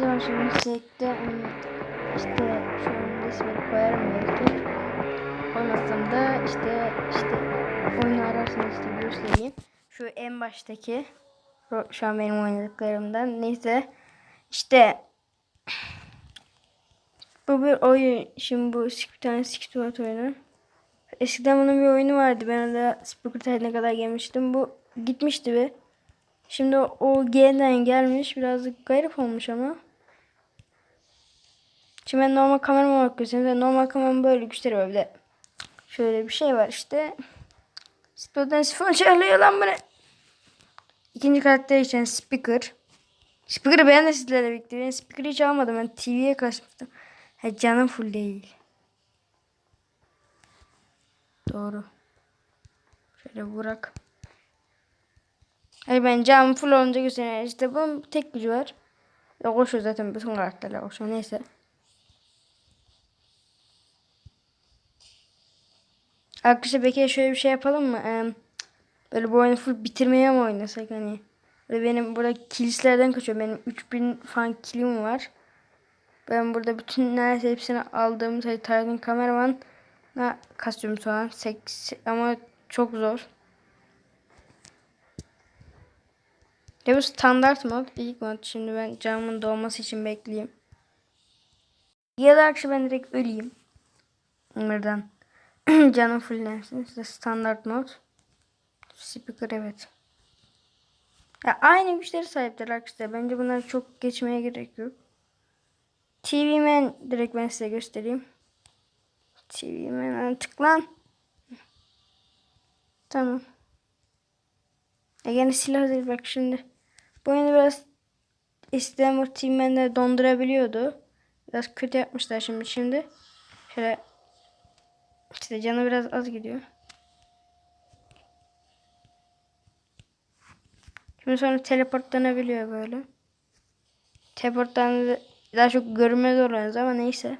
zaman şimdi sekte ım, işte şu an ismini koyarım belki. Koymazsam da işte işte oyunu ararsanız işte göstereyim. Şu en baştaki şu an benim oynadıklarımdan neyse işte bu bir oyun. Şimdi bu bir tane Skitward oyunu. Eskiden bunun bir oyunu vardı. Ben orada Spooker kadar gelmiştim. Bu gitmişti bir. Şimdi o, G'den gelmiş. Birazcık garip olmuş ama. Şimdi ben normal kamerama bakıyorsunuz. Normal kameramın böyle güçleri var. Bir de şöyle bir şey var işte. Spooker'dan sifon çalıyor lan bunu. İkinci karakter için Speaker. Speaker'ı ben de sizlerle birlikte. Ben Speaker'ı hiç almadım. Ben TV'ye kaçmıştım. Ha, canım full değil. Doğru. Şöyle bırak. Hayır ben canım full olunca göstereyim. İşte bunun tek gücü var. Ve koşuyor zaten bütün karakterler koşuyor. Neyse. Arkadaşlar belki şöyle bir şey yapalım mı? Ee, böyle bu oyunu full bitirmeye mi oynasak hani? Böyle benim burada kilislerden kaçıyor. Benim 3000 falan kilim var. Ben burada bütün neredeyse hepsini aldığım Titan kameraman kasıyorum şu an. Seks, ama çok zor. Ya bu standart mod. ilk mod. Şimdi ben canımın dolması için bekleyeyim. Ya da akşam ben direkt öleyim. Buradan. Canım fullensin. İşte standart mod. Speaker evet. Ya aynı güçleri sahiptir arkadaşlar. Bence bunları çok geçmeye gerek yok. TV Man direkt ben size göstereyim. TV Man tıklan. Tamam. E gene silah değil bak şimdi. Bu oyunu biraz TV Man'de dondurabiliyordu. Biraz kötü yapmışlar şimdi şimdi. Şöyle işte canı biraz az gidiyor. Şimdi sonra teleportlanabiliyor böyle. Teleporttan daha çok görünmez oluyoruz ama neyse.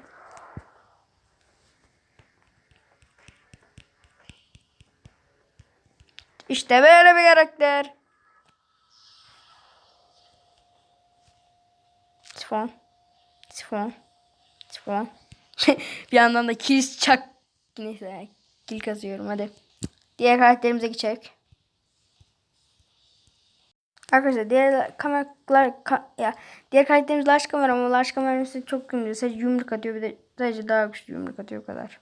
İşte böyle bir karakter. Sifon. Sifon. Sifon. bir yandan da kilis çak. Neyse kil kazıyorum hadi. Diğer karakterimize geçecek. Arkadaşlar diğer kameralar ka, ya diğer karakterimiz large kamera ama large kameramız çok güçlü. Sadece yumruk atıyor bir de sadece daha güçlü yumruk atıyor o kadar.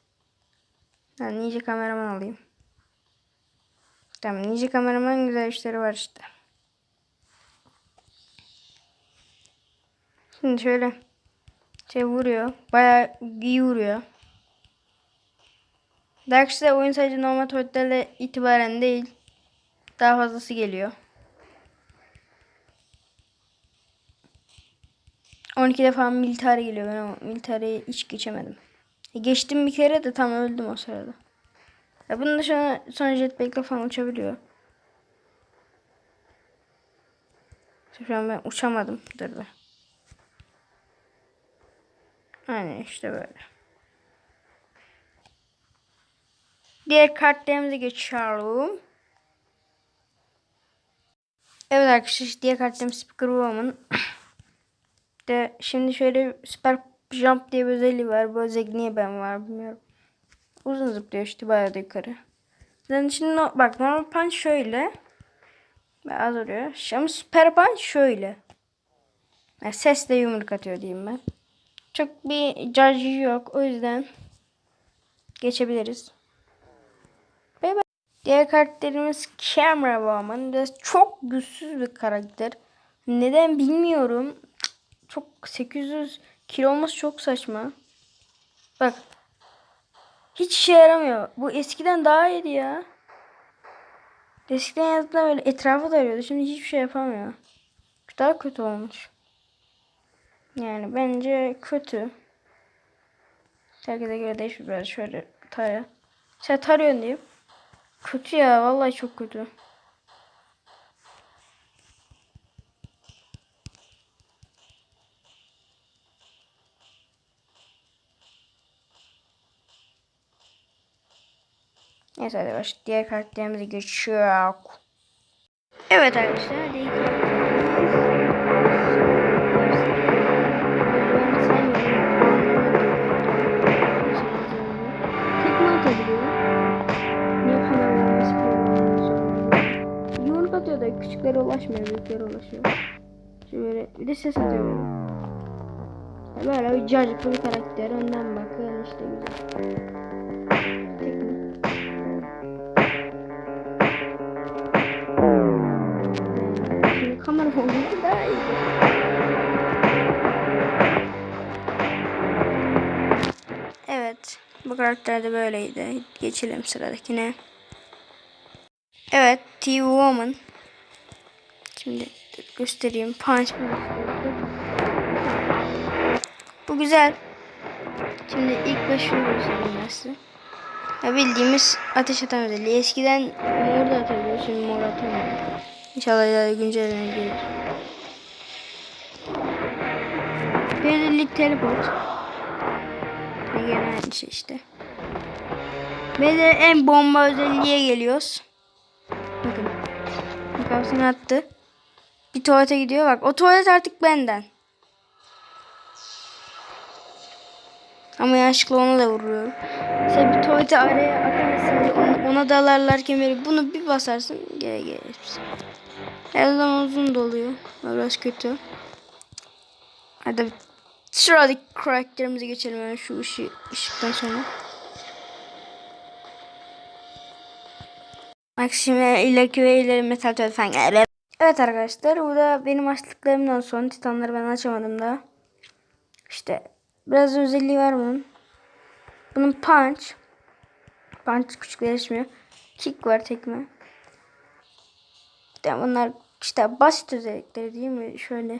Yani nice kameraman alayım. Tamam nice kameraman güzel işleri var işte. Şimdi şöyle şey vuruyor. Bayağı iyi vuruyor. Darkseid'e oyun sadece normal tuvaletlerle itibaren değil. Daha fazlası geliyor. 12 defa militare geliyor. Ben ama militareyi hiç geçemedim. E, geçtim bir kere de tam öldüm o sırada. Ya bunun da sonra, sonra jetpack'le falan uçabiliyor. Şu an ben uçamadım. Dur be. Aynen işte böyle. Diğer kartlarımıza geçelim. Evet arkadaşlar diğer kartlarım Speaker Woman. de şimdi şöyle Super Jump diye bir özelliği var. Bu özellik niye ben var bilmiyorum. Uzun zıplıyor işte bayağı da yukarı. Yani şimdi no, bak normal punch şöyle. Az oluyor. Ama super punch şöyle. Yani sesle yumruk atıyor diyeyim ben. Çok bir charge yok. O yüzden geçebiliriz. Bye bye. Diğer karakterimiz Camera Woman. Biraz çok güçsüz bir karakter. Neden bilmiyorum. Çok 800 kilo olması çok saçma. Bak. Hiç işe yaramıyor. Bu eskiden daha iyiydi ya. Eskiden yazdılar böyle etrafı da arıyordu. Şimdi hiçbir şey yapamıyor. Daha kötü olmuş. Yani bence kötü. Herkese göre değişiyor biraz şöyle tara. Sen tarıyorsun diyeyim. Kötü ya vallahi çok kötü. Neyse hadi baş diğer karakterimize geçiyor. Evet arkadaşlar hadi ilk ulaşmıyor. Büyüklere ulaşıyor. Şöyle bir de ses atıyor böyle. Ya Böyle bir cacıklı bir karakter. Ondan bakın işte güzel. Şimdi kamera olduğunda daha iyi. Bu karakter de böyleydi. Geçelim sıradakine. Evet. T-Woman. Şimdi göstereyim. Punch Bu güzel. Şimdi ilk başını göstereyim ben size. Ya bildiğimiz ateş atan özelliği. Eskiden mor da atabiliyor. Şimdi mor atamıyor. İnşallah ileride güncelleme gelir. Belirli teleport. Ve gene aynı şey işte. Ve de en bomba özelliğe geliyoruz. Bakın. Kafasını attı. Bir tuvalete gidiyor. Bak o tuvalet artık benden. Ama yanlışlıkla ona da vuruyorum. Sen bir tuvalete araya atarsın. Ona, dalarlarken böyle bunu bir basarsın. Geri gelirsin. Her uzun doluyor. Biraz kötü. Hadi sıradaki karakterimize geçelim. Yani şu ışık, ışıktan sonra. Maxime ileriki ve ileri metal geldi. Evet arkadaşlar burada benim açtıklarımdan sonra titanları ben açamadım da. İşte biraz özelliği var bunun. Bunun punch. Punch küçük değişmiyor. Kick var tekme. İşte bunlar işte basit özellikleri değil mi? Şöyle.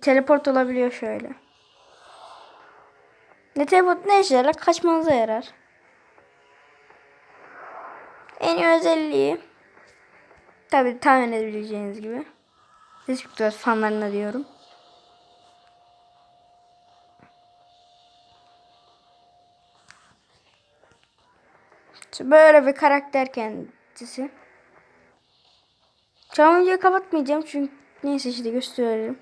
Teleport olabiliyor şöyle. Ne teleport ne işe yarar? Kaçmanıza yarar. En iyi özelliği tabi tahmin edebileceğiniz gibi. Respect fanlarına diyorum. Böyle bir karakter kendisi. Videoyu kapatmayacağım çünkü neyse işte gösteririm.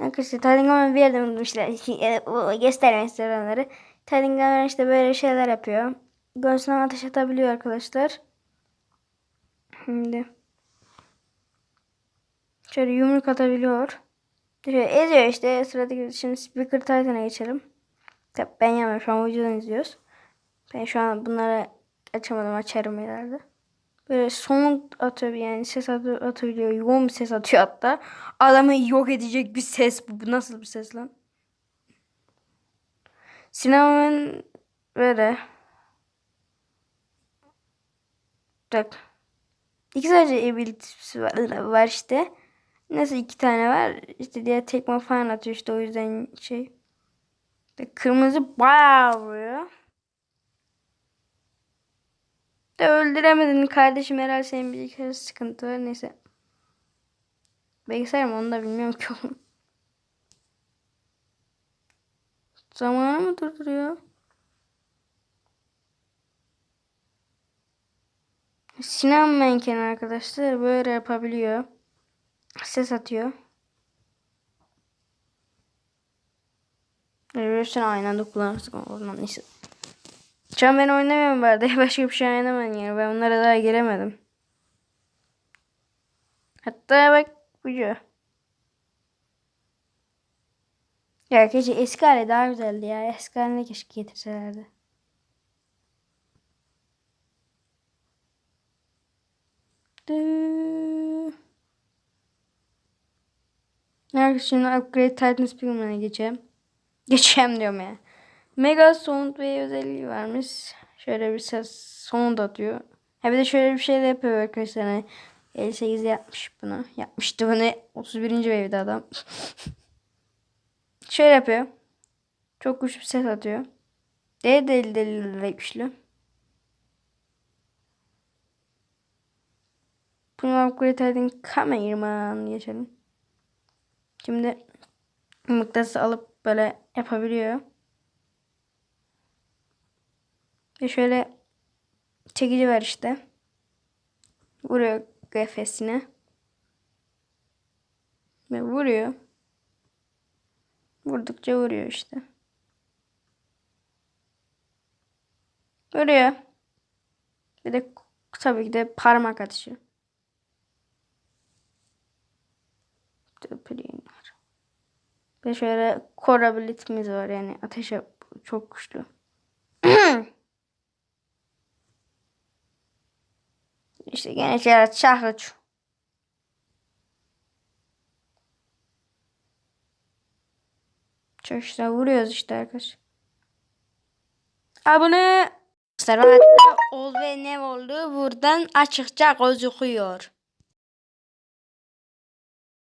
Arkadaşlar Tadingamen bir yerden bulmuşlar. Göstermek istiyorum onları. Tadingamen işte böyle şeyler yapıyor. Göğsüne ateş atabiliyor arkadaşlar. Şimdi. Şöyle yumruk atabiliyor. Şöyle eziyor işte. Sıradaki şimdi Speaker Titan'a geçelim. Tabii ben yapmıyorum. Şu an videodan izliyoruz. Ben şu an bunları açamadım. Açarım ileride. Böyle son atıyor yani ses atıyor, atabiliyor. Yoğun bir ses atıyor hatta. Adamı yok edecek bir ses bu. Bu nasıl bir ses lan? Sinema'nın böyle. Bak. İki sadece ability'si var, var işte. Nasıl iki tane var? İşte diğer tekme falan atıyor işte o yüzden şey. Kırmızı bayağı vuruyor. De öldüremedin kardeşim herhalde senin kere sıkıntı var neyse. Bilgisayar mı onu da bilmiyorum ki oğlum. Zamanı mı durduruyor? Sinan Menken arkadaşlar böyle yapabiliyor. Ses atıyor. Hepsini aynı anda kullanırsın o zaman neyse. Şu an ben oynamıyorum arada. Başka bir şey oynamam yani. Ben onlara daha giremedim. Hatta bak ucu. Ya keşke eski hali daha güzeldi ya. Eski haline keşke getirselerdi. Evet şimdi Upgrade Titan Spearman'a geçeceğim. Geçeceğim diyorum ya. Mega Sound ve özelliği varmış. Şöyle bir ses sound atıyor. Ha bir de şöyle bir şey de yapıyor arkadaşlar. Hani 58 yapmış bunu. Yapmıştı bunu 31. wave'de adam. şöyle yapıyor. Çok güçlü bir ses atıyor. Deli deli deli ve güçlü. Bunu upgrade edin kameraman geçelim. Şimdi mıknatısı alıp böyle yapabiliyor. Ve şöyle çekici var işte. Vuruyor kafesine. Ve vuruyor. Vurdukça vuruyor işte. Vuruyor. Bir de tabii ki de parmak atışı. Var. Ve şöyle core var yani ateşe çok güçlü. işte gene çahreç. Çok işte vuruyoruz işte arkadaşlar. Abone Arkadaşlar ol ve ne oldu buradan açıkça gözüküyor.